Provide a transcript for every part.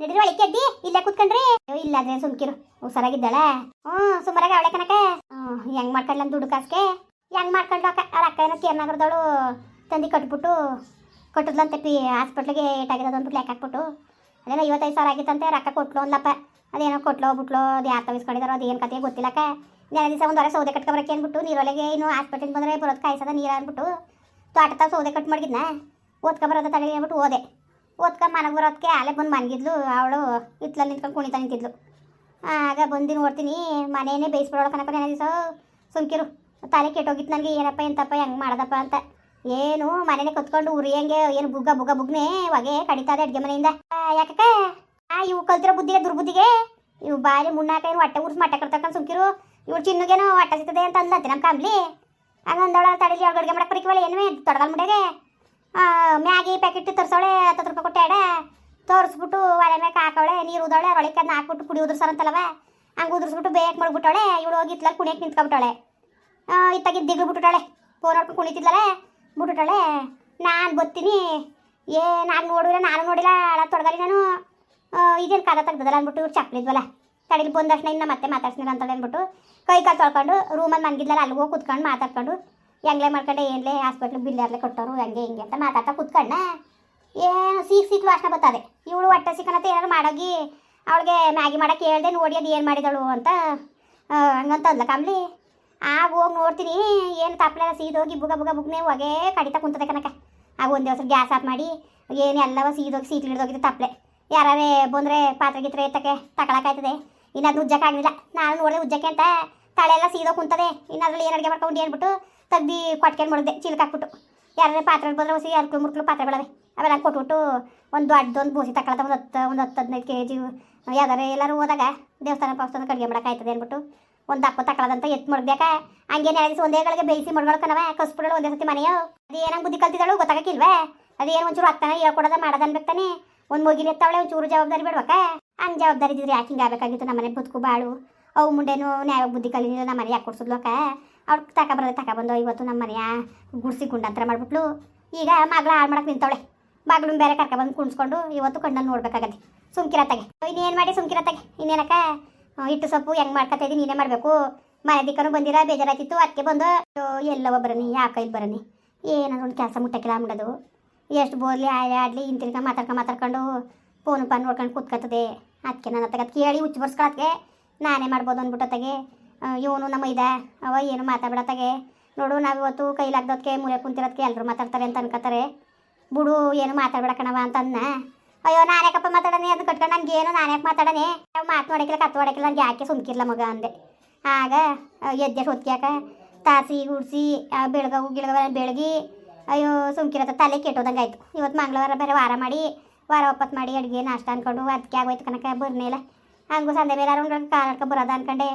ನಡ್ರಿ ಒಳಗೆ ಎದ್ದಿ, ಇಲ್ಲೇ ಕುತ್ಕೊಂಡ್ರಿ. ಇಲ್ಲ ಅದೇ ಸುಮ್ಕಿರು. ಹುಷಾರಾಗಿದ್ದಾಳೆ? ಹ್ಞೂ, ಸುಮಾರಾಗಿ ಅವಳೆ ಕನಕ ಹ್ಞೂ, ಹೆಂಗ್ ಮಾಡ್ಕೊಂಡ್ಲ ದುಡ್ಡು ಕಾಸ್ಕೆ ಹೆಂಗ್ ಮಾಡ್ಕೊಂಡು ಅಕ್ಕ? ಅವ್ರ ಅಕ್ಕ ಏನೋ ಕೇರ್ನಗರದವಳು ತಂದು ಕಟ್ಬಿಟ್ಟು, ಕಟ್ಟಿದ್ಲಂತೆ ಪಿ, ಹಾಸ್ಪಿಟ್ಲಿಗೆ ಏಟಾಗಿರೋದು ಅಂದ್ಬಿಟ್ಟು ಲೆಕ್ಕ ಹಾಕ್ಬಿಟ್ಟು. ಅದೇನೋ ಐವತ್ತೈದು ಸಾವಿರ ಆಗಿತ್ತಂತೆ ರೊಕ್ಕ ಕೊಟ್ಲು ಅಂದ್ಲಪ್ಪ. ಅದೇನೋ ಕೊಟ್ಲೋ, ಬಿಟ್ಲೋ, ಅದು ಯಾರು ತಗಿಸ್ಕೊಂಡಿದಾರೋ ಅದು ಏನು ಕತೆ ಗೊತ್ತಿಲ್ಲಕ್ಕ ನೆನೆ ದಿವಸ ಒಂದು ವಾರ ಸೌದೆ ಕಟ್ಕೊಬರಕ್ಕೆ ಅಂದ್ಬಿಟ್ಟು, ನೀರೊಳಗೆ ಏನು ಹಾಸ್ಪಿಟ್ಲಿಗೆ ಬಂದರೆ ಬರೋದು ಕಾಯಿಸದ ನೀರು ಅಂದ್ಬಿಟ್ಟು ತೋಟದ ಸೌದೆ ಕಟ್ ಮಾಡಿದ್ನ ಓದ್ಕೊಬರೋದ ತಡಿ ಅಂದ್ಬಿಟ್ಟು ಓದೆ. ಓದ್ಕೊಂಡು ಮನೆಗೆ ಬರೋದಕ್ಕೆ ಅಲ್ಲೇ ಬಂದು ಮನ್ಗಿದ್ಲು, ಅವಳು ಹಿತ್ತಲಲ್ಲಿ ನಿಂತ್ಕೊಂಡು ಕುಣಿತಾ ನಿಂತಿದ್ಲು ಆಗ ಬಂದಿನ ನೋಡ್ತೀನಿ ಮನೆಯೇ ಬೇಯಿಸ್ಬಿಡೋಳ ಕನಕ ನೆನೆ ದಿವಸ. ಸುಮ್ಕಿರು, ತಲೆ ಕೆಟ್ಟೋಗಿತ್ತು ನನಗೆ, ಏನಪ್ಪ ಎಂತಪ್ಪ ಹೆಂಗೆ ಮಾಡ್ದಪ್ಪ ಅಂತ. ಏನು, ಮನೇನೆ ಕತ್ಕೊಂಡು ಹೆಂಗೆ ಏನು ಬುಗ್ಗ ಬುಗ್ಗ ಬುಗ್ನೆ ಹೊಗೆ ಕಡಿತಾದೆ ಅಡುಗೆ ಮನೆಯಿಂದ. ಯಾಕಕ್ಕ? ಆ, ಇವು ಕಲ್ತಿರೋ ಬುದ್ಧಿಗೆ, ದುರ್ಬುದ್ಧಿಗೆ? ಇವು ಬಾರಿ ಮುನ್ನಾಕ ಏನು ಹೊಟ್ಟೆ ಉರ್ಸ್ ಮಟ್ಟೆ ಕಟ್ತಕ್ಕಂತ ಸುಮ್ಕಿರು. ಇವ್ರು ಚಿನ್ನಗೇನು ಹೊಟ್ಟೆ ಸಿಗ್ತದೆ ಅಂತ ಅಂದ್ಲತ್ತೆ ನಮ್ಮ ಕಂಬ್ಲಿ ಹಂಗಂದವಳ ತಡಿಲಿ, ಅವ್ಳು ಅಡುಗೆ ಮಾಡಕ್ಕೆ ಬರೀಕವಲ್ಲ ಏನು ತೊಡಗಲ್ ಮುಡ್ಯಾಗೆ ಮ್ಯಾಗಿ ಪ್ಯಾಕೆಟ್ ತರ್ಸೋಳೆ ಹತ್ತು ರೂಪಾಯಿ ಕೊಟ್ಟೆ ಅಡ ತೋರಿಸ್ಬಿಟ್ಟು ಒಲೆ ಮ್ಯಾಗ ಹಾಕವಳೆ ನೀರು ಉದೋಳೆ ಅರೊಳಕ್ಕೆ ಅದನ್ನ ಹಾಕ್ಬಿಟ್ಟು ಕುಡಿ ಉದುರ್ಸಾರಂತಲ್ಲವ ಹಂಗೆ ಉದುರ್ಸ್ಬಿಟ್ಟು ಬೇಕ್ ಮಾಡ್ಬಿಟ್ಟಳೆ ಇವಳು ಹೋಗಿ ಇತ್ಲಲ್ಲಿ ಕುಣಿಯಕ್ಕೆ ನಿಂತ್ಕೊಬಿಟ್ಟವಳೆ. ಇತ್ತಾಗಿದ್ದು ದಿಗ್ಳು ಬಿಟ್ಟುಟಾಳೆ ಫೋನ್ ಹೊಡ್ಕೊಂಡು ಕುಣಿತಿದ್ಲಲ್ಲ ಬಿಟ್ಟುಟಾಳೆ ನಾನು ಬತ್ತೀನಿ. ಏ, ನಾನು ನೋಡಿದ್ರೆ ನಾನು ನೋಡಿಲ್ಲ, ಅಳ ತೊಡಗಲಿ ನಾನು. ಇದೇನು ಕಾದ ತೆಗ್ದಲ್ಲ ಅಂದ್ಬಿಟ್ಟು ಇವ್ರು ಚಪ್ಲಿದ್ವಲ್ಲ ತಡಿಲಿ ಬಂದ ತಕ್ಷಣ ಇನ್ನು ಮತ್ತೆ ಮಾತಾಡ್ಸಿಲ್ಲ ಅಂತೇಳಿ ಅಂದ್ಬಿಟ್ಟು. ಕೈ ಕಾಲು ತೊಳ್ಕೊಂಡು ರೂಮಲ್ಲಿ ಮನ್ಗಿದ್ಲಲ್ಲ, ಅಲ್ಲಿಗೆ ಹೋಗಿ ಕುತ್ಕೊಂಡು ಮಾತಾಡ್ಕೊಂಡು ಹೆಂಗ್ಲೆ ಮಾಡ್ಕೊಂಡೆ, ಏನ್ಲೇ ಹಾಸ್ಪಿಟ್ಲಿಗೆ ಬಿಲ್ ಕೊಟ್ಟವರು, ಹಂಗೆ ಹಿಂಗೆ ಅಂತ ಮಾತಾಡ್ತಾ ಕುತ್ಕೊಂಡ. ಏನು ಸೀಕ್ ಸೀಕ್ ವಾಸನೆ ಬರ್ತದೆ. ಇವಳು ಹೊಟ್ಟೆ ಸಿಕ್ಕನತ್ತ ಏನಾರು ಮಾಡೋಗಿ ಅವಳಿಗೆ ಮ್ಯಾಗಿ ಮಾಡೋಕೆ ಹೇಳ್ದೆ, ನೋಡಿ ಅದು ಏನು ಮಾಡಿದಳು ಅಂತ ಹಂಗಂತ ಅಂದ್ಲ ಕಾಮ್ಲಿ. ಆಗ ಹೋಗಿ ನೋಡ್ತೀನಿ, ಏನು ತಪ್ಪಲೆಲ್ಲ ಸೀದೋಗಿ ಬುಗ ಬುಗ ಬುಗ್ನೆ ಹೊಗೆ ಕಡಿತಾ ಕುಂತದೆ ಕನಕ ಆಗ ಒಂದು ದಿವಸ ಗ್ಯಾಸ್ ಆಫ್ ಮಾಡಿ, ಏನು ಎಲ್ಲವ ಸೀದೋಗಿ ಸೀಟ್ ಹಿಡಿದೋಗಿದ್ದು ತಪ್ಪಲೆ ಯಾರೇ ಬಂದರೆ ಪಾತ್ರೆ ಗಿತ್ರೆ ಎತ್ತಕ್ಕೆ ತಗೊಳಕಾಯ್ತದೆ ಇನ್ನು ಅದು ಉಜ್ಜಕ್ಕಾಗಲಿಲ್ಲ ನಾನು ನೋಡಿದೆ ಉಜ್ಜಕ್ಕೆ ಅಂತ ತಳೆ ಎಲ್ಲ ಸೀದೋ ಕುಂತದೆ. ಇನ್ನು ಅದ್ರಲ್ಲಿ ಏನು ಅಡುಗೆ ಮಾಡ್ಕೊಂಡು ಏನ್ಬಿಟ್ಟು ತೆಗ್ದು ಕೊಟ್ಕೊಂಡು ಮಾಡಿದೆ ಚೀಲಕ್ಕೆ ಹಾಕ್ಬಿಟ್ಟು. ಯಾರೇ ಪಾತ್ರೆ ಬಂದ್ರೆ ಹೊಸಿ ಕಿಲೋ ಪಾತ್ರೆ ಪಾತ್ರೆಗಳವೆ. ಅವೆಲ್ಲ ಕೊಟ್ಬಿಟ್ಟು ಒಂದು ದೊಡ್ಡದೊಂದು ಬೂಸಿ ತಗೊಳತ್ತ ಒಂದು ಹತ್ತು ಒಂದು ಹತ್ತು ಹದಿನೈದು ಕೆ ಜಿ ಯಾವ್ದಾರು ಎಲ್ಲರೂ ಹೋದಾಗ ದೇವಸ್ಥಾನ ಪವಸ್ಥಾನಕ್ಕೆ ಅಡುಗೆ ಮಾಡೋಕ್ಕಾಯ್ತದೆ ಅಂದ್ಬಿಟ್ಟು ಒಂದು ಅಪ್ಪ ತಗೊಳ್ಳೋದಂತ ಎತ್ತು ಮಡ್ಗ್ಯಾಕ ಹಂಗೆ ನೆಲಗಿಸಿ ಒಂದೇ ಗಳಿಗೆ ಬೇಯಿಸಿ ಮಡ್ಕೊಳಕನವ ಕಸ್ಬಿಡಲು ಒಂದೇ ಸತಿ ಮನೆಯೋ? ಅದೇನಂಗೆ ಬುದ್ಧಿ ಕಲ್ತಿದ್ದಾಳು ಗೊತ್ತಾಗಕ್ಕಿಲ್ವೇ? ಏನು ಒಂಚೂರು ಹತ್ತನ ಹೇಳ್ಕೊಡೋದ ಮಾಡೋದು ಅನ್ಬೇಕಾನೆ ಒಂದು ಮುಗಿನ ಎತ್ತಾವಳೆ, ಒಂಚೂರು ಜವಾಬ್ದಾರಿ ಬಿಡ್ಬೇಕ? ಹಂಗೆ ಜವಾಬ್ದಾರಿ ಇದ್ರೆ ಯಾಕೆ ಹಿಂಗೆ ಆಗ್ಬೇಕಾಗಿತ್ತು ನಮ್ಮನೆ ಬದುಕು ಬಾಳು? ಅವು ಮುಂಡೇನು ನ್ಯಾಯ ಬುದ್ಧಿ ಕಲಿಲಿಲ್ಲ ನಮ್ಮ ಮನೆ ಯಾಕೆ ಕೊಡ್ಸಿದ್ಲಕ್ಕ ಅವ್ಳು ತಕ ಬಂದು ಇವತ್ತು ನಮ್ಮ ಮನೆಯ ಗುಡ್ಸಿ ಗುಂಡಂತರ ಮಾಡಿಬಿಟ್ಲು. ಈಗ ಮಗಳು ಹಾಳು ಮಾಡಕ್ಕೆ ನಿಂತವಳೆ. ಮಗಳನ್ನ ಬೇರೆ ಕರ್ಕೊಬಂದು ಕುಣಿಸ್ಕೊಂಡು ಇವತ್ತು ಕಣ್ಣಲ್ಲಿ ನೋಡ್ಬೇಕಾಗತ್ತೆ. ಸುಮ್ಕಿರತ್ತಾಗೆ. ಇನ್ನೇನು ಮಾಡಿ ಸುಮ್ಕಿರತ್ತಾಗೆ? ಇನ್ನೇನಕ್ಕ? ಹಿಟ್ಟು ಸೊಪ್ಪು ಹೆಂಗೆ ಮಾಡ್ಕೊತಾ ಇದ್ದೀನಿ ನೀನೇ ಮಾಡಬೇಕು. ಮನೆ ದಿಕ್ಕನೂ ಬಂದಿರ, ಬೇಜಾರಾಯ್ತಿತ್ತು. ಅದಕ್ಕೆ ಬಂದು ಎಲ್ಲವ ಬರನಿ ಯಾಕೆ ಇಲ್ಲಿ ಬರನಿ? ಏನಾದ್ರು ಒಂದು ಕೆಲಸ ಮುಟ್ಟಕ್ಕಿಲ್ಲ ಮಾಡೋದು ಎಷ್ಟು ಬೋರ್ಲಿ ಆಡಲಿ ಇಂತಿರ್ಕ ಮಾತಾಡ್ಕೊಂಡು ಮಾತಾಡ್ಕೊಂಡು ಫೋನ್ ಪಾನ್ ನೋಡ್ಕೊಂಡು ಕೂತ್ಕೊತದೆ ಅದಕ್ಕೆ ನನ್ನ ಹತ್ತಾಗ ಅದ್ ಕೇಳಿ ಹುಚ್ಚು ಬರ್ಸ್ಕೊಳತ್ಗೆ. ನಾನೇ ಮಾಡ್ಬೋದು ಅಂದ್ಬಿಟ್ಟತ್ತಾಗೆ. ಇವನು ನಮ್ಮ ಇದ. ಅವ ಏನು ಮಾತಾಡ್ಬಿಡತ್ತಾಗೆ? ನೋಡು, ನಾವು ಇವತ್ತು ಕೈಲಾಗ್ದೋದಕ್ಕೆ ಮೂಲೆ ಕುಂತಿರೋದಕ್ಕೆ ಎಲ್ಲರೂ ಮಾತಾಡ್ತಾರೆ ಅಂತ ಅನ್ಕೋತಾರೆ ಬಿಡು, ಏನು ಅಂತ ಅಂದ್ನ ಅಯ್ಯೋ, ನಾನು ಯಾಕಪ್ಪ ಮಾತಾಡನೆ? ಅದು ಕಟ್ಕೊಂಡು ನನಗೆ ಏನು? ನಾನು ಯಾಕೆ ಮಾತಾಡನೆ? ನಾವು ಮಾತು ನೋಡಕ್ಕಿಲ್ಲ ಕತ್ತು ಮಾಡಕ್ಕಿಲ್ಲ ನನಗೆ ಯಾಕೆ ಸುಮ್ಕಿರ್ಲ ಮಗ ಅಂದೆ. ಆಗ ಎದ್ದೆ ಹೊತ್ಕ್ಯಾಕ ತಾಸಿ ಗುಡ್ಸಿ ಬೆಳಗವು ಗಿಳಗವ ಬೆಳಗಿ, ಅಯ್ಯೋ ಸುಮ್ಕಿರತ್ತ ತಲೆ ಕೆಟ್ಟೋದಂಗೆ ಆಯಿತು. ಇವತ್ತು ಮಂಗಳವಾರ ಬೇರೆ ವಾರ ಮಾಡಿ, ವಾರ ಒಪ್ಪತ್ತು ಮಾಡಿ ಅಡುಗೆ, ನಾಷ್ಟ ಅಂದ್ಕೊಂಡು ಅದಕ್ಕೆ ಆಗೋಯ್ತು ಕನಕ ಬರ್ನೇ ಹಂಗೂ ಸಂದೆ ಮೇಲೆ ಅವ್ರು ಕಾಲಡ್ಕ ಬರೋದ ಅನ್ಕೊಂಡೆ.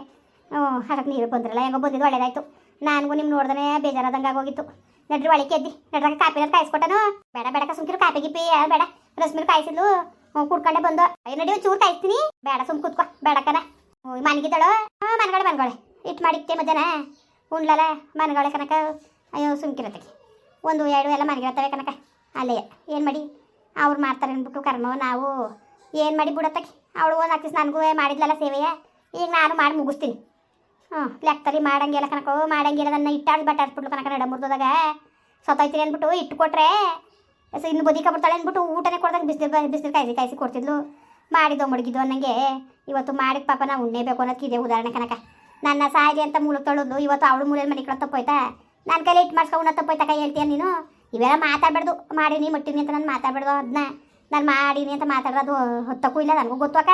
ಹ್ಞೂ ಹಡಕ್ಕೆ ನೀರು ಬಂದ್ರಲ್ಲ, ಹೆಂಗೋ ಬಂದಿದ್ದು ಒಳ್ಳೇದಾಯ್ತು. ನನಗೂ ನಿಮ್ಮ ನೋಡ್ದೇ ಬೇಜಾರಾದಂಗೆ ಆಗೋಗಿತ್ತು. ನಡ್ರಿ ಒಳಗೆ ಎದ್ದಿ ನಡ್ರಾಗ ಕಾಪಿ ಕಾಯಿಸ್ಕೊಟ್ಟನು? ಬೇಡ ಬೇಡ, ಸುಮ್ಕಿರು ಕಾಪಿ ಗಿಪಿ ಯಾರು ಬೇಡ. ರಸ್ಮಿಲ್ ಕಾಯಿಸಿದ್ಲು ಕುಡ್ಕೊಂಡೆ ಬಂದು. ಅಯ್ಯ ನಡಿ ಚೂರು ಕಾಯಿಸ್ತೀನಿ. ಬೇಡ, ಸುಮ್ ಕೂತ್ಕೊ ಬೇಡಕ್ಕನ ಮನ್ಗಿದ್ದಾಳು ಹಾಂ, ಮನ್ಗಳೆ ಮನ್ಗಳೆ. ಇಟ್ಟು ಮಾಡಿಕ್ತೆ ಮಧ್ಯಾಹ್ನ. ಉಣ್ಲಲ್ಲ, ಮನ್ಗಳೆ ಕನಕ ಅಯ್ಯೋ ಸುಮ್ಕಿರತ್ತಕ್ಕೆ ಒಂದು, ಎರಡು ಎಲ್ಲ ಮನೆಗಿರ್ತವೆ ಕನಕ ಅಲ್ಲೇ, ಏನು ಮಾಡಿ? ಅವ್ರು ಮಾಡ್ತಾರೆ ಅಂದ್ಬಿಟ್ಟು ಕರ್ಮ, ನಾವು. ಏನು ಮಾಡಿ ಬಿಡತ್ತಕ್ಕೆ ಅವಳು ಒಂದು ನನಗೂ ಮಾಡಿದ್ಲಲ್ಲ ಸೇವೆಯ? ಈಗ ನಾನು ಮಾಡಿ ಮುಗಿಸ್ತೀನಿ. ಹ್ಞೂ ಲೆಕ್ಕದಲ್ಲಿ ಮಾಡಂಗಿಲ್ಲ ಕನಕ ಮಾಡಂಗಿಲ್ಲ ನನ್ನ ಇಟ್ಟಾಡ್ ಬಟ್ಟಾಡ್ಬಿಟ್ಲು ಕನಕ ನಡ ಮುರಿದಾಗ ಸತ್ತೈತೀನಿ ಅಂದ್ಬಿಟ್ಟು ಇಟ್ಟು ಕೊಟ್ರೆ, ಸೊ ಇನ್ನು ಬದಿ ಬಿಡ್ತಾಳೆ ಅಂದ್ಬಿಟ್ಟು ಊಟನೇ ಕೊಡ್ದಾಗ ಬಿಸಿಲು ಬಿಸಿಲು ಕಾಯಿಸಿ ಕಾಯಿಸಿ ಕೊಡ್ತಿದ್ಲು. ಮಾಡಿದ್ದು ಮಡಗಿದ್ದು ಅನ್ನಂಗೆ. ಇವತ್ತು ಮಾಡಿದ ಪಾಪ ನಾವು ಉಣ್ಣೇಬೇಕು ಇದೆ ಉದಾಹರಣೆ ಕನಕ ನನ್ನ ಸಾಯಿಗೆ ಅಂತ ಮೂಲಕ ತೊಳೋದು ಇವತ್ತು ಅವಳು ಮೂಲೆಯಲ್ಲಿ ಮನೆ ಕಡೆ ತಪ್ಪೋಯ್ತಾ? ನನ್ನ ಕೈಲಿ ಇಟ್ಟು ಮಾಡ್ಸ್ಕೊಂಡು ತಪ್ಪೋಯ್ತಾ ಕೈ ಹೇಳ್ತೀಯ ನೀನು? ಇವೆಲ್ಲ ಮಾತಾಡಬಾರ್ದು ಮಾಡೀನಿ ಮುಟ್ಟಿನಿ ಅಂತ ನಾನು ಮಾತಾಡ್ಬಾರ್ದು ಅದನ್ನ ನಾನು ಮಾಡೀನಿ ಅಂತ ಮಾತಾಡೋದು ಹೊತ್ತಕ್ಕೂ ಇಲ್ಲ, ನನಗೂ ಗೊತ್ತುವಕ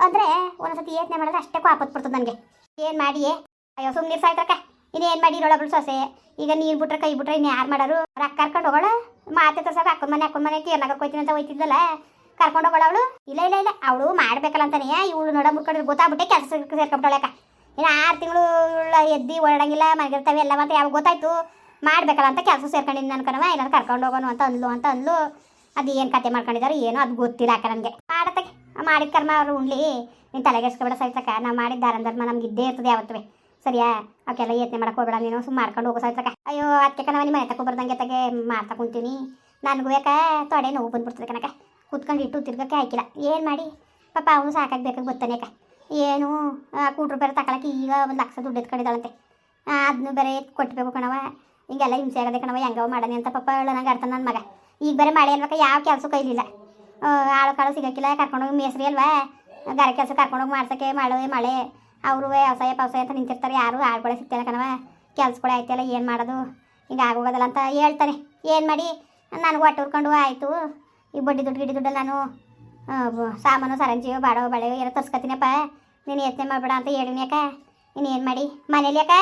ಅಂದರೆ ಒಂದ್ಸತಿ ಯೋಚನೆ ಮಾಡಿದ್ರೆ ಅಷ್ಟೇ ಆಪತ್ ಬರ್ತದೆ ನನಗೆ. ಏನು ಮಾಡಿಯೇ? ಅಯ್ಯೋ ಸುಮ್ಮನೆ ಸಾಯ್ತಕ್ಕ. ಇನ್ನೇನು ಮಾಡಿ? ಇರೋಳೊಬ್ಳು ಸೊಸೆ. ಈಗ ನೀರು ಬಿಟ್ರೆ ಕೈ ಬಿಟ್ರೆ ಇನ್ನು ಯಾರು ಮಾಡೋರು? ರೊಕ್ಕ ಕರ್ಕೊಂಡು ಹೋಗೋಳ? ಮಾತೆ ತರ್ಸಕ್ಕೆ ಅಕ್ಕನ ಮನೆ ಅಕ್ಕನ ಮನೆ ಕೇರ್ನಾಗ ಕೊಯ್ತೀನಿ ಅಂತ ಹೋಯ್ತಿದ್ದಲ್ಲ? ಕರ್ಕೊಂಡು ಹೋಗೋಳ ಇಲ್ಲ ಇಲ್ಲ ಇಲ್ಲ. ಅವಳು ಮಾಡ್ಬೇಕಲ್ಲ ಅಂತಾನೆ. ಇವಳು ನೋಡ ಮುರ್ಕೊಂಡು ಗೊತ್ತಾಗ್ಬಿಟ್ಟೆ ಕೆಲಸ ಸೇರ್ಕೊಂಬಿಟ್ಟವಳಕ್ಕ ಇನ್ನು ಆರು ತಿಂಗಳು ಎದ್ದಿ ಓಡಾಡಂಗಿಲ್ಲ, ಮನೆಗಿರ್ತವೆ ಎಲ್ಲ ಮತ್ತೆ ಯಾವಾಗ ಗೊತ್ತಾಯ್ತು? ಮಾಡ್ಬೇಕಲ್ಲ ಅಂತ ಕೆಲಸ ಸೇರ್ಕೊಂಡಿದ್ದು ಅನ್ಕೊನವ ಇಲ್ಲ ಕರ್ಕೊಂಡು ಹೋಗೋನು ಅಂತ ಅಂದ್ಲು ಅಂತ ಅಂದ್ಲು. ಅದು ಏನು ಕತೆ ಮಾಡ್ಕೊಂಡಿದ್ದಾರೆ ಏನೋ ಅದು ಗೊತ್ತಿಲ್ಲ ಅಕ್ಕ ನನಗೆ. ಮಾಡತ್ತಕ್ಕೆ ಮಾಡಿದ ಕರ್ಮ ಅವ್ರು ಉಣ್ಲಿ. ನೀನು ತಲೆಗೆಸ್ಕೊಬೇಡ ಸಹಿತಕ್ಕ ನಾವು ಮಾಡಿದ ದಾರ ಧರ್ಮ ನಮ್ಗೆ ಇದ್ದೇ ಇರ್ತದೆ ಯಾವತ್ತೂ. ಸರಿಯಾ? ಅವಕ್ಕೆಲ್ಲ ಯತ್ನ ಮಾಡಕ್ಕೆ ಹೋಗ್ಬೇಡ. ನೀನು ಸುಮ್ಮನೆ ಮಾಡ್ಕೊಂಡು ಹೋಗೋ ಸೈತಕ ಅಯ್ಯೋ ಅದಕ್ಕೆ ನಾವು ನಿಮ್ಮ ಮನೆ ತಗೋ ಬರ್ದಂಗೆ ತಗೆ. ಮಾಡ್ತಾ ಕುಂತೀನಿ. ನನಗೂ ಬೇಕ ತೊಡೆ ನೋವು ಬಂದ್ಬಿಡ್ತದೆ ಕಣಕ ಕುತ್ಕೊಂಡು ಇಟ್ಟು ತಿರ್ಗಕ್ಕೆ ಹಾಕಿಲ್ಲ. ಏನು ಮಾಡಿ? ಪಾಪ ಅವನು ಸಾಕಾಗಿ ಬೇಕಾಗಿ ಬರ್ತಾನೆ ಅಕ್ಕ ಏನು? ಕೂಟ್ರು ಬೇರೆ ತಗೊಳಕ್ಕೆ ಈಗ ಒಂದು ಲಕ್ಷ ದುಡ್ಡು ಎತ್ಕೊಂಡಿದ್ದಾಳಂತೆ. ಅದನ್ನು ಬೇರೆ ಕೊಟ್ಟಬೇಕು ಕಣವ. ಹಿಂಗೆಲ್ಲ ಹಿಂಸೆ ಆಗದೆ ಕಣವ. ಹೆಂಗವ ಮಾಡನೆ ಅಂತ ಪಾಪ ನಂಗೆ ಅರ್ಥ ನನ್ನ ಮಗ. ಈಗ ಬೇರೆ ಮಾಡಿ ಅಲ್ವಕ್ಕ ಯಾವ ಕೆಲಸ ಕೈಲಿಲ್ಲ. ಆಳು ಕಾಳು ಸಿಗಕ್ಕಿಲ್ಲ ಕರ್ಕೊಂಡೋಗಿ ಮೇಸ್ರಿ ಅಲ್ವಾ? ಗಾರೆ ಕೆಲಸ ಕರ್ಕೊಂಡೋಗಿ ಮಾಡ್ಸೋಕ್ಕೆ ಮಳೆ ಮಳೆ. ಅವರು ವ್ಯವಸಾಯ ಪವಸಾಯ ಅಂತ ನಿಂತಿರ್ತಾರೆ, ಯಾರು ಆಳುಗಳೇ ಸಿಗ್ತಿಲ್ಲ ಕಣವ ಕೆಲ್ಸಗಳು ಆಯ್ತಲ್ಲ ಏನು ಮಾಡೋದು? ಈಗ ಆಗೋಗೋದಲ್ಲ ಅಂತ ಹೇಳ್ತಾನೆ ಏನು ಮಾಡಿ? ನನಗೆ ಹೊಟ್ಟೆ ಹುರ್ಕೊಂಡು ಆಯಿತು. ಈ ಬಡ್ಡಿ ದುಡ್ಡು, ಗಿಡ್ಡಿ ದುಡ್ಡಲ್ಲಿ ನಾನು ಸಾಮಾನು, ಸರಂಜಿಯೋ, ಬಾಡೋ ಬಳೆ ಏನೋ ತರ್ಸ್ಕೊತೀನಪ್ಪ. ನೀನು ಯೋಚನೆ ಮಾಡಬೇಡ ಅಂತ ಹೇಳಿನಿ ಅಕ್ಕ. ನೀನು ಏನು ಮಾಡಿ? ಮನೇಲಿ ಅಕ್ಕ?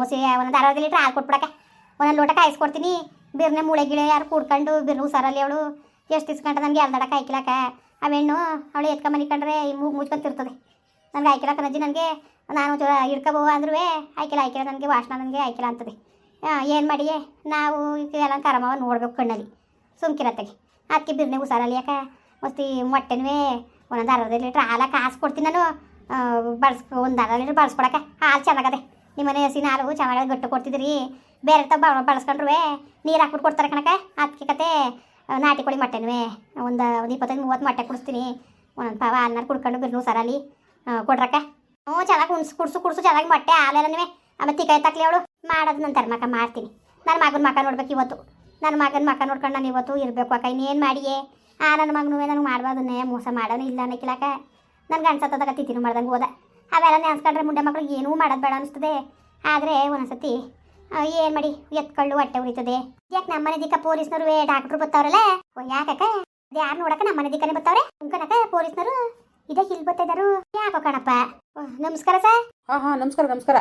ಓಸಿ ಒಂದೊಂದು ಅರ್ಧ ಲೀಟ್ರ್ ಹಾಲು ಕೊಟ್ಬಿಡಕ್ಕ. ಒಂದೊಂದು ಲೋಟ ಕಾಯಿಸ್ಕೊಡ್ತೀನಿ ಬಿರ್ನೆ ಮೂಳೆ ಗಿಳೆ ಯಾರು ಕೂಡ್ಕೊಂಡು, ಬಿರ್ನು ಹುಷಾರಲ್ಲಿ ಅವಳು. ಎಷ್ಟು ಇಸ್ಕೊಂಡ್ರೆ ನನಗೆ ಎಲ್ದಡ ಆ ಅವೆಣ್ಣು ಅವಳು ಎತ್ಕೊಂಡ್ ಮನಿಕೊಂಡ್ರೆ ಮೂಗು ಮುಚ್ಕೊಂತಿರ್ತದೆ. ನನಗೆ ಆಯ್ಕಿಲ್ಲ ನಜ್ಜಿ ನನಗೆ. ನಾನು ಚೂರ ಹಿಡ್ಕೊಬೋ ಅಂದ್ರೂ ಆಯ್ಕಿಲ್ಲ ಆಯ್ಕಿಲ್ಲ ನನಗೆ, ವಾಸನ ನನಗೆ ಆಯ್ಕಿಲ್ಲ ಅಂತದೆ. ಏನು ಮಾಡಿ ನಾವು ಎಲ್ಲ ಕರಮವ ನೋಡ್ಬೇಕು ಕಣ್ಣಲ್ಲಿ. ಸುಮ್ಕಿರತ್ತಗೆ. ಅದಕ್ಕೆ ಬಿರ್ನೆ ಹುಷಾರಲ್ಲಿ ಯಾಕ ಮಸ್ತಿ ಮೊಟ್ಟೆನೂ ಒಂದೊಂದು ಅರ್ಧ ಲೀಟ್ರ್ ಹಾಲ ಕಾಸು ಕೊಡ್ತೀನಿ ನಾನು. ಬಳಸ್ ಒಂದು ಅರ್ಧ ಲೀಟ್ರ್ ಬಳಸ್ಕೊಡಕ್ಕೆ ಹಾಲು ಚೆನ್ನಾಗದೆ. ನಿಮ್ಮನೆ ಹಸಿನ ಹಾಲು ಚೆನ್ನಾಗಿ ಗಟ್ಟು ಕೊಡ್ತಿದ್ರಿ. ಬೇರೆ ತಾವ ಬಳಸ್ಕೊಂಡ್ರು ನೀರು ಹಾಕ್ಬಿಟ್ಟು ಕೊಡ್ತಾರೆ ಕಣಕ ಅದಕ್ಕೆ ಕತೆ. ನಾಟಿ ಕೋಳಿ ಮೊಟ್ಟೆನೂ ಒಂದು ಒಂದು ಇಪ್ಪತ್ತೈದು, ಮೂವತ್ತು ಮೊಟ್ಟೆ ಕುಡಿಸ್ತೀನಿ. ಒಂದೊಂದು ಪಾವ ಹಾಲ್ನಾರು ಕುಡ್ಕೊಂಡು ಬಿರ್ನು ಸರಲ್ಲಿ ಕೊಡ್ರಕ್ಕ? ಹ್ಞೂ, ಚೆನ್ನಾಗಿ ಕುಣ್ಸು, ಕುಡ್ಸು ಕುಡ್ಸು, ಚೆನ್ನಾಗಿ ಮೊಟ್ಟೆ ಹಾಲೆಲ್ಲ ನೀವೇ. ಆಮೇಲೆ ತಿಕಾಯಿ ತಕ್ಲಿ ಅವಳು. ಮಾಡೋದು ನನ್ನ ತರ್ಮಕ ಮಾಡ್ತೀನಿ. ನನ್ನ ಮಗನ ಮಕ ನೋಡ್ಬೇಕು ಇವತ್ತು. ನನ್ನ ಮಗನ ಮಕ ನೋಡ್ಕೊಂಡು ನಾನು ಇವತ್ತು ಇರಬೇಕು ಅಕ್ಕ, ಇನ್ನೇನು ಮಾಡಿಯೇ? ಆ ನನ್ನ ಮಗನೂ ನನಗೆ ಮಾಡ್ಬಾರ್ದನ್ನೇ, ಮೋಸ ಮಾಡೋನು ಇಲ್ಲ ಅನ್ನಕ್ಕಿಲ್ಲಕ ನನಗೆ ಅನ್ಸತ್ತದಾಗ ತಿತ್ತಿನ ಮಾಡ್ದಂಗೆ ಹೋದ. ಅವೆಲ್ಲ ನೆನ್ಸ್ಕೊಂಡ್ರೆ ಮುಂಡೆ ಮಕ್ಳು ಏನೂ ಮಾಡೋದು ಬೇಡ ಅನಿಸ್ತದೆ. ಆದರೆ ಒಂದೊಂದ್ಸತಿ ಏನು ಮಾಡಿ? ಎತ್ಕೊಳ್ಳು ಹೊಟ್ಟೆ ಉರಿತದೆ. ಯಾಕೆ ನಮ್ಮ ಮನೆ ದಿಕ್ಕ ಪೊಲೀಸ್ನವರು ಡಾಕ್ಟ್ರು ಬರ್ತಾವ್ರಲ್ಲ ಓ, ಯಾಕಕ್ಕ? ಅದೇ ಯಾರು ನೋಡಕ್ಕ ನಮ್ಮ ಮನೆ ದಿಕ್ಕನೆ ಬರ್ತಾವ್ರೆ ಕಣಕ್ಕ ಪೊಲೀಸ್ನವರು? ಇದೇ ಇಲ್ಲಿ ಬರ್ತಿದ್ದಾರು ಯಾಕೋ ಕಣಪ್ಪ? ನಮಸ್ಕಾರ ಸರ್. ಹಾ ಹಾ ನಮಸ್ಕಾರ ನಮಸ್ಕಾರ.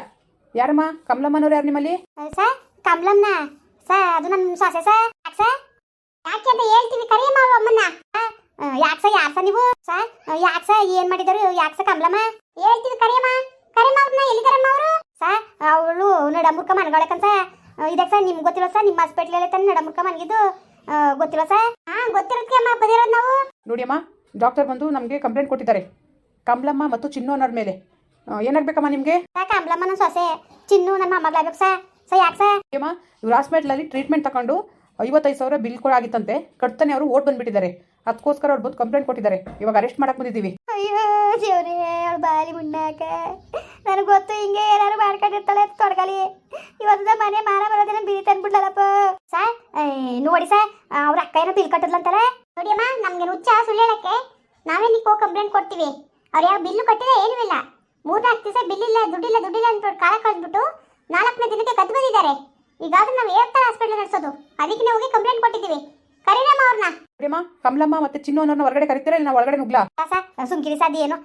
ಯಾರಮ್ಮ? ಕಮಲಮ್ಮನವ್ರು ಯಾರು ನಿಮ್ಮಲ್ಲಿ? ಸರ್ ಕಮಲಮ್ಮನ ಸರ್ ಅದು ನನ್ನ ಸೊಸೆ ಸರ್. ಯಾಕೆ ಸರ್? ಯಾಕೆ ಅಂತ ಹೇಳ್ತೀವಿ ಕರಿಯಮ್ಮ ಅಮ್ಮನ್ನ? ಯಾಕೆ ಸರ್ ಯಾರು ಸರ್ ನೀವು? ಸರ್ ಯಾಕೆ ಸರ್ ಏನ್ ಮಾಡಿದರು? ಯಾಕೆ ಸರ್ ಕಮಲಮ್ಮ? ಹೇಳ್ತೀವಿ ಕರಿಯಮ್ಮ. ಕರಿಯಮ್ಮ ಅವ್ರನ್ನ ಎಲ್ಲಿ ಕರಿಯಮ್ಮ ಅವರು? ಸರ್ ಅವಳು ನಡಮುರ್ಕ ಮನ್ಗೊಳಕಂತ ಇದಕ್ಕೆ ಸರ್ ನಿಮ್ಗೆ ಗೊತ್ತಿಲ್ಲ ಸರ್ ನಿಮ್ಮ ಹಾಸ್ಪಿಟ್ಲಲ್ಲಿ ತಾನೆ ನಡಮುರ್ಕ ಮನ್ಗಿದ್ದು. ಗೊತ್ತಿಲ್ಲ ಸರ್ ಹಾ ಗೊತ್ತಿರೋದಕ್ಕೆ ಅಮ್ಮ ಬದಿರೋದು ನಾವು. ನೋಡಿಯಮ್ಮ ಡಾಕ್ಟರ್ ಬಂದು ನಮಗೆ ಕಂಪ್ಲೇಂಟ್ ಕೊಟ್ಟಿದ್ದಾರೆ. ಕಮಲಮ್ಮ ಮತ್ತು ಚಿನ್ನು ಅನ್ನೋರ ಮೇಲೆ. ಏನಾಗ್ಬೇಕಮ್ಮ ನಿಮಗೆ? ಸರ್ ಕಮಲಮ್ಮ ನನ್ನ ಸೊಸೆ. ಚಿನ್ನು ನನ್ನ ಮೊಮ್ಮಗಳಾಗ್ಬೇಕು ಸರ್ ಸರ್ ಯಾಕೆ ಸರ್ ಅಮ್ಮ ಇವ್ರ ಹಾಸ್ಪಿಟ್ಲಲ್ಲಿ ಟ್ರೀಟ್ಮೆಂಟ್ ತಗೊಂಡು ಐವತ್ತೈದು ಸಾವಿರ ಬಿಲ್ ಕೂಡ ಆಗಿತ್ತಂತೆ. ಕಟ್ತಾನೆ ಅವರು ಓಟ್ ಬಂದ್ಬಿಟ್ಟಿದ್ದಾರೆ. ಅದಕ್ಕೋಸ್ಕರ ಅವ್ರು ಬಂದು ಕಂಪ್ಲೇಂಟ್ ಕೊಟ್ಟಿದ್ದಾರೆ. ಇವಾಗ ಅರೆಸ್ಟ್ ಮಾಡಕ್ಕೆ ಬಂದಿದ್ದೀವಿ. ಅಯ್ಯೋ ದೇವ್ರೇ ಅವಳು ಬಾಲಿ ಮುಣ್ಣಾಕ. ನನಗೆ ಗೊತ್ತು, ಹಿಂಗೆ ಏನಾರು ಮಾಡ್ಕೊಂಡಿರ್ತಾಳೆ ಅಂತ ತೊಡಗಲಿ. ಇವತ್ತು ಮನೆ ಮಾರ ಬರೋದಿನ ಬಿರಿ ತಂದ್ಬಿಡ್ಲಲ್ಲಪ್ಪ ಸರ್ ನೋಡಿ ಸರ್ ಅವ್ರ ಅಕ್ಕ ಏನೋ ಬಿಲ್ ಕಟ್ಟದ್ಲಂತಾರೆ ನೋಡಿ ಅಮ್ಮ ನಮ್ಗೆ ಹುಚ್ಚ ಸುಳ್ಳು ಹೇಳಕ್ಕೆ. ನಾವೇ ನಿಕ್ಕೋ ಕಂಪ್ಲೇಂಟ್ ಕೊಡ್ತೀವಿ. ಅವ್ರು ಯಾವ ಬಿಲ್ಲು ಕಟ್ಟಿಲ್ಲ ಏನೂ ಇಲ್ಲ. ಮೂರ್ನಾಲ್ಕು ದಿವಸ ಬಿಲ್ ಇಲ್ಲ ದುಡ್ಡಿಲ್ಲ ದುಡ್ಡಿಲ್ಲ ಅಂತ ಕಾಲ ಕಳೆದ್ಬಿಟ್ಟು ನಾಲ್ಕನೇ ದಿನಕ್ಕೆ ಕದ್ದು ಬಂದಿದ್ದಾರೆ. ಈಗಾದ್ರೂ ನಾವು ಹೇಳ್ತಾರೆ ಹಾಸ್ಪಿಟ್ಲ್ ನಡೆಸೋದು. ಅದಕ್ಕೆ ನಾವು ಹೋಗಿ ಕಂಪ್ಲೇಂಟ್ ಕೊಟ್ಟಿದ್ದೀವಿ. ಕರೀರಮ್ಮ ಅವ್ರನ್ನ. ನೋಡಿಯಮ್ಮ ಕಮಲಮ್ಮ ಮತ್ತೆ ಚಿನ್ನು ಅನ್ನೋರ್ನ ಹೊರಗಡೆ ಕರಿತಾರೆ ಇಲ್ಲ ನಾವು ಒಳಗಡೆ ನುಗ್ಲಾ? ಸುಮ್ಕಿರಿ ಸಾದಿ ಏನು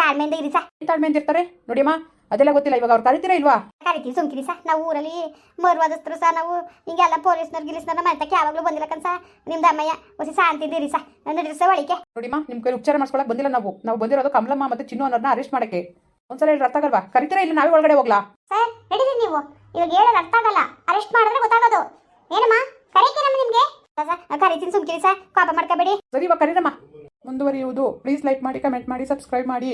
ತಾಳ್ಮೆಯಿಂದ ಇರಿ ಸಾ ಏನ್? ತಾಳ್ಮೆ ಅಂತ ಇರ್ತಾರೆ? ನೋಡಿಯಮ್ಮ ಅದೆಲ್ಲ ಗೊತ್ತಿಲ್ಲ ಇವಾಗ ಅವ್ರು ಕರಿತೀರಾ ಇಲ್ವಾ? ಕರಿತೀವಿ ಸುಮ್ಕಿರಿ ಸಾ ನಾವು ಊರಲ್ಲಿ ಮರುವಾದಸ್ತರು ಸಾ ನಾವು ಹಿಂಗೆಲ್ಲ ಪೊಲೀಸ್ನವ್ರು ಗಿಲಿಸ್ನವ್ರ ಮಾಡ್ತಕ್ಕೆ ಯಾವಾಗಲೂ ಬಂದಿಲ್ಲ ಕನ್ಸ ನಿಮ್ದು ಅಮ್ಮಯ್ಯ ಹೊಸಿ ಶಾಂತಿದ್ದೀರಿ ಸಾ ನಡೀರಿ ಸಾ ಒಳಿಕೆ ನೋಡಿಮ್ಮ ನಿಮ್ಮ ಕೈ ಉಪಚಾರ ಮಾಡ್ಸ್ಕೊಳಕ್ ಬಂದಿಲ್ಲ ನಾವು. ನಾವು ಬಂದಿರೋದು ಕಮಲಮ್ಮ ಮತ್ತೆ ಚಿನ್ನು ಅನ್ನೋರ್ನ ಅರೆಸ್ಟ್ ಮಾಡಕ್ಕೆ. ಒಂದ್ಸಲ ಹೇಳಿ ಅರ್ಥ ಆಗಲ್ವಾ? ಕರಿತೀರಾ ಇಲ್ಲ ನಾವೇ ಒಳಗಡೆ ಹೋಗ್ಲಾ? ಸರ್ ನಡೀರಿ ನೀವು. ಇವಾಗ ಹೇಳೋದು ಅರ್ಥ ಆಗಲ್ಲ. ಅರೆಸ್ಟ್ ಮಾಡಿದ್ರೆ ಗೊತ್ತಾಗೋದು. ಏನಮ್ಮ? ಕರೀತೀರಮ್ಮ ನಿಮಗೆ? ಕರಿತೀನಿ ಸುಮ್ಕಿರಿ ಸರ್. ಕೋಪ ಮಾಡ್ಕೋಬೇಡಿ. ಸರಿ, ಇವಾಗ ಕರೀರಮ್ಮ. ಮುಂದುವರಿಯುವುದು. ಪ್ಲೀಸ್ ಲೈಕ್ ಮಾಡಿ ಕಮೆಂಟ್ ಮಾಡಿ ಸಬ್ಸ್ಕ್ರೈಬ್ ಮಾಡಿ.